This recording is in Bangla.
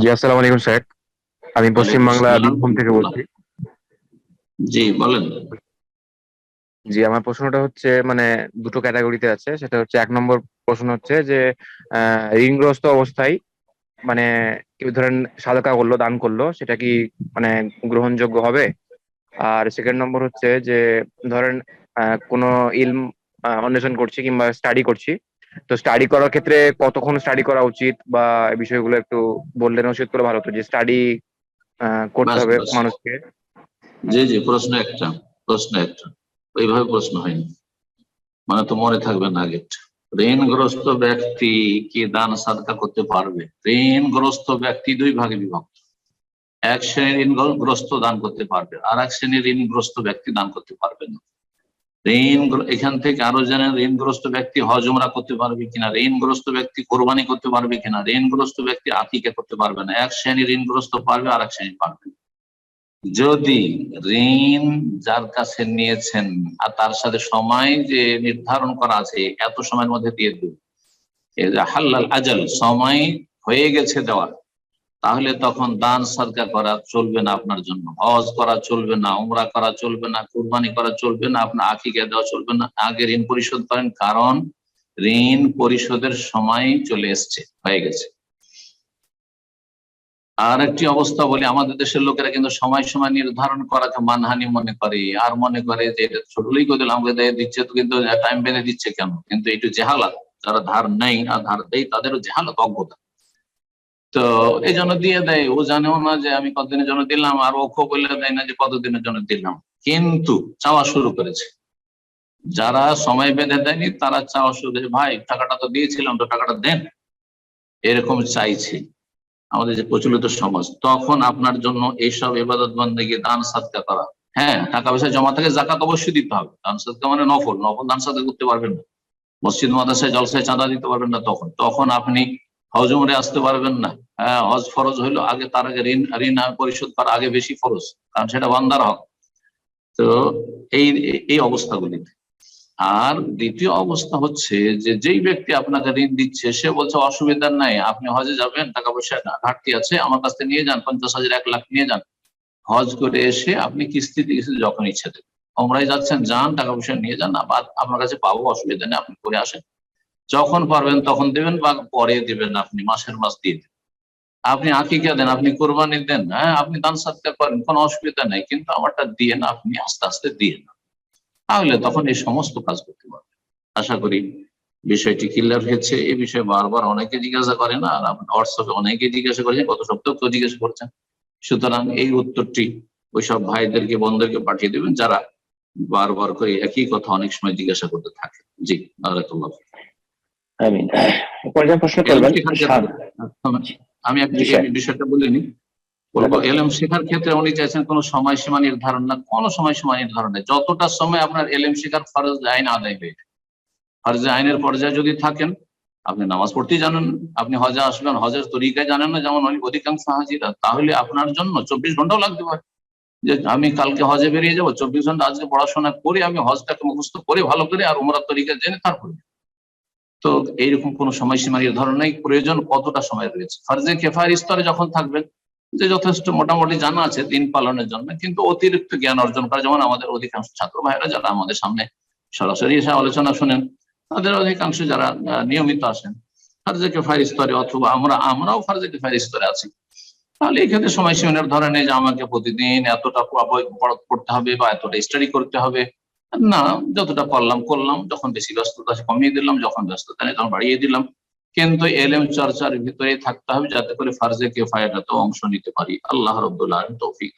জি আসসালামু আলাইকুম স্যার। আমি পশ্চিম বাংলা ওয়ালাইকুম বীরভূম থেকে বলছি। জি বলেন। জি আমার প্রশ্নটা হচ্ছে মানে দুটো ক্যাটাগরিতে আছে। সেটা হচ্ছে এক নম্বর প্রশ্ন হচ্ছে যে ঋণগ্রস্ত অবস্থায় মানে কেউ ধরেন সাদকা করল দান করল সেটা কি মানে গ্রহণযোগ্য হবে? আর সেকেন্ড নম্বর হচ্ছে যে ধরেন কোনো ইলম অন্বেষণ করছি কিংবা স্টাডি করছি তো স্টাডি করার ক্ষেত্রে কতক্ষণ স্টাডি করা উচিত? বা এই বিষয়গুলো একটু বললে উচিত করে ভালো হতো যে স্টাডি করতে হবে মানুষকে। জি জি প্রশ্ন একটা প্রশ্ন একটা। ওইভাবে প্রশ্ন হয়নি। মানে তো মনে থাকবে না আগে। ঋণগ্রস্ত ব্যক্তি কি দান সাদকা করতে পারবে? ঋণগ্রস্ত ব্যক্তি দুই ভাগে বিভক্ত। এক শ্রেণির ঋণগ্রস্ত দান করতে পারবে আর এক শ্রেণির ঋণগ্রস্ত ব্যক্তি দান করতে পারবে না। ঋণ এখান থেকে আরও জানেন, ঋণগ্রস্ত ব্যক্তি হজমরা করতে পারবে কিনা? ঋণগ্রস্ত ব্যক্তি কোরবানি করতে পারবে কিনা? ঋণগ্রস্ত ব্যক্তি আকিকে করতে পারবে না। এক শ্রেণির ঋণগ্রস্ত পারবে আর এক শ্রেণি পারবে যদি ঋণ যার কাছে নিয়েছেন আর তার সাথে সময় যে নির্ধারণ করা আছে, এত সময়ের মধ্যে দিয়ে দেব হাল্লাল আজাল, সময় হয়ে গেছে দেওয়ার। তাহলে তখন দান সদকা করা চলবে না আপনার জন্য। হজ করা চলবে না, উমরা করা চলবে না, কুরবানি করা চলবে না, আপনার আকিকে দেওয়া চলবে না। আগে ঋণ পরিশোধ করেন, কারণ ঋণ পরিশোধের সময় চলে এসছে, হয়ে গেছে। আর একটি অবস্থা বলি, আমাদের দেশের লোকেরা কিন্তু সময় সময় নির্ধারণ করাকে মানহানি মনে করে, আর মনে করে যে এটা ছোটলেই করে দিলাম আমাকে দিয়ে দিচ্ছে তো কিন্তু টাইম বেঁধে দিচ্ছে কেন? কিন্তু একটু জেহালাত যারা ধার নেই আর ধার দেয় তাদেরও জেহালাত অজ্ঞতা তো এই জন্য দিয়ে দেয়। ও জানেও না যে আমি কতদিনের জন্য দিলাম, আর ও খো দেয় না যে কতদিনের জন্য দিলাম। কিন্তু চাওয়া শুরু করেছে। যারা সময় বেঁধে দেয়নি, তারা চাওয়া শুরু ভাই, টাকাটা তো দিয়েছিলাম তো টাকাটা দেন। এরকম চাইছে আমাদের যে প্রচলিত সমাজ। তখন আপনার জন্য এইসব এবাদত বন্দেগী, দান, সাদকা করা। হ্যাঁ টাকা পয়সা জমা থাকে জাকাত অবশ্যই দিতে হবে। দান, সাদকা মানে নফল। নফল, দান, সাদকা করতে পারবেন না। মসজিদ, মাদ্রাসায়, জলসায় চাঁদা দিতে পারবেন না তখন। তখন আপনি হজ উমরে আসতে পারবেন না। হ্যাঁ হজ ফরজ হইল আগে, তার আগে ঋণ ঋণ পরিশোধ করা আগে বেশি ফরজ, কারণ সেটা বান্দার হক। তো এই এই অবস্থাগুলিতে। আর দ্বিতীয় অবস্থা হচ্ছে যে, যেই ব্যক্তি আপনাকে ঋণ দিচ্ছে, সে বলছে, অসুবিধা নাই, আপনি হজে যাবেন টাকা পয়সা ঘাটতি আছে, আমার কাছ থেকে নিয়ে যান, পঞ্চাশ হাজার, এক লাখ নিয়ে যান। হজ করে এসে আপনি কিস্তি যখন ইচ্ছে দেবেন ওমরাই যাচ্ছেন, যান টাকা পয়সা নিয়ে যান আপনার কাছে পাবো, অসুবিধা নেই, আপনি করে আসেন। যখন পারবেন তখন দেবেন বা পরে দেবেন আপনি, মাসের মাস দিয়ে দেবেন। আপনি আকিকা দেন? আপনি কোরবানি দেন হ্যাঁ? আপনি দান সাদকা করেন, কোনো অসুবিধা নেই, কিন্তু আমারটা দিয়ে না, আপনি আস্তে আস্তে দিয়ে না। তাহলে তখন এই সমস্ত কাজ করতে পারবেন। আশা করি বিষয়টি ক্লিয়ার হয়েছে। এই বিষয়ে বারবার অনেকে জিজ্ঞাসা করেন আর হোয়াটসঅ্যাপে অনেকে জিজ্ঞাসা করেছেন, গত সপ্তাহে কেউ জিজ্ঞাসা করছেন। সুতরাং এই উত্তরটি ওইসব ভাইদেরকে, বোনদেরকে পাঠিয়ে দেবেন, যারা বারবার করে একই কথা অনেক সময় জিজ্ঞাসা করতে থাকে। জি, আল্লাহ আমিন পর্যায় প্রশ্ন করবেন আমি বিষয়টা বলিনি বলব এলএম শেখার ক্ষেত্রে উনি চাইছেন কোনো সময়সীমা নির্ধারণ না কোনো সময়সীমা নির্ধারণ নেই। যতটা সময় আপনার এলএম শেখার ফরজ আইন আদায় হয়ে ফরজে আইনের পর্যায়ে যদি থাকেন আপনি নামাজ পড়তেই জানেন আপনি হজে আসবেন হজের তরিকায় জানেন না যেমন অনেক অধিকাংশ হাজিরা তাহলে আপনার জন্য চব্বিশ ঘন্টাও লাগতে পারে। যে আমি কালকে হজে বেরিয়ে যাব চব্বিশ ঘণ্টা আজকে পড়াশোনা করে আমি হজটাকে মুখস্থ করে ভালো করে আর উমরার তরিকা জেনে তারপরে তো এইরকম কোনো সময়সীমা নির্ধারণ নেই, প্রয়োজন কতটা সময় রয়েছে? ফার্জে কেফার স্তরে যখন থাকবেন, যে যথেষ্ট মোটামুটি জানা আছে দিন পালনের জন্য, কিন্তু অতিরিক্ত জ্ঞান অর্জন করা, যেমন আমাদের অধিকাংশ ছাত্র ভাইরা যারা আমাদের সামনে সরাসরি এসে আলোচনা শুনেন, তাদের অধিকাংশ যারা নিয়মিত আসেন, ফার্জে কেফার স্তরে অথবা আমরা, আমরাও ফার্জে কেফার স্তরে আছি। তাহলে এই ক্ষেত্রে সময়সীমা নির্ধারণ নেই যে আমাকে প্রতিদিন এতটা পড়তে হবে বা এতটা স্টাডি করতে হবে না, যতটা পারলাম করলাম, যখন বেশি ব্যস্ততা কমিয়ে দিলাম, যখন ব্যস্ততা নেই তখন বাড়িয়ে দিলাম। কিন্তু এলএম চর্চার ভিতরে থাকতে হবে যাতে করে ফার্জে কে ফায়দাতে অংশ নিতে পারি। আল্লাহ রব্দুল্লাহ তৌফিক